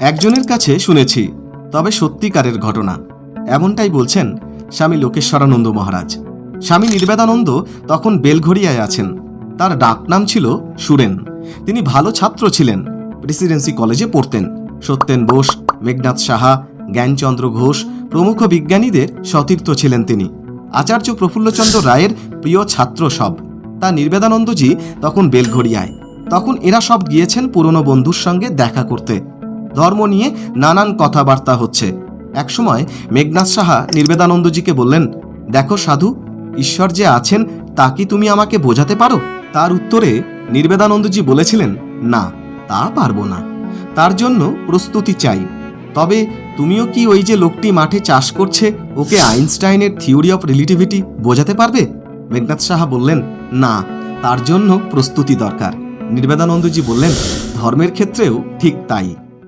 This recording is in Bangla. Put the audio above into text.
একজনের কাছে শুনেছি, তবে সত্যিকারের ঘটনা। এমনটাই বলছেন স্বামী লোকেশ্বরানন্দ মহারাজ। স্বামী নির্বেদানন্দ তখন বেলঘড়িয়ায় আছেন। তার ডাকনাম ছিল সুরেন। তিনি ভালো ছাত্র ছিলেন। প্রেসিডেন্সি কলেজে পড়তেন। সত্যেন বোস, মেঘনাথ সাহা, জ্ঞানচন্দ্র ঘোষ, প্রমুখ বিজ্ঞানীদের সতীর্থ ছিলেন তিনি। আচার্য প্রফুল্লচন্দ্র রায়ের প্রিয় ছাত্র সব। তা নির্বেদানন্দজি তখন বেলঘড়িয়ায়। তখন এরা সব গিয়েছেন পুরনো বন্ধুর সঙ্গে দেখা করতে। ধর্ম নিয়ে নানান কথাবার্তা হচ্ছে। একসময় মেঘনাথ সাহা নির্বেদানন্দজিকে বললেন, দেখো সাধু, ঈশ্বর যে আছেন, তা কি তুমি আমাকে বোঝাতে পারো? তার উত্তরে নির্বেদানন্দজি বলেছিলেন, না, তা পারব না। তার জন্য প্রস্তুতি চাই। তবে তুমিও কি ওই যে লোকটি মাঠে চাষ করছে, ওকে আইনস্টাইনের থিওরি অফ রিলেটিভিটি বোঝাতে পারবে? মেঘনাথ সাহা বললেন, না, তার জন্য প্রস্তুতি দরকার। নির্বেদানন্দজি বললেন, ধর্মের ক্ষেত্রেও ঠিক তাই।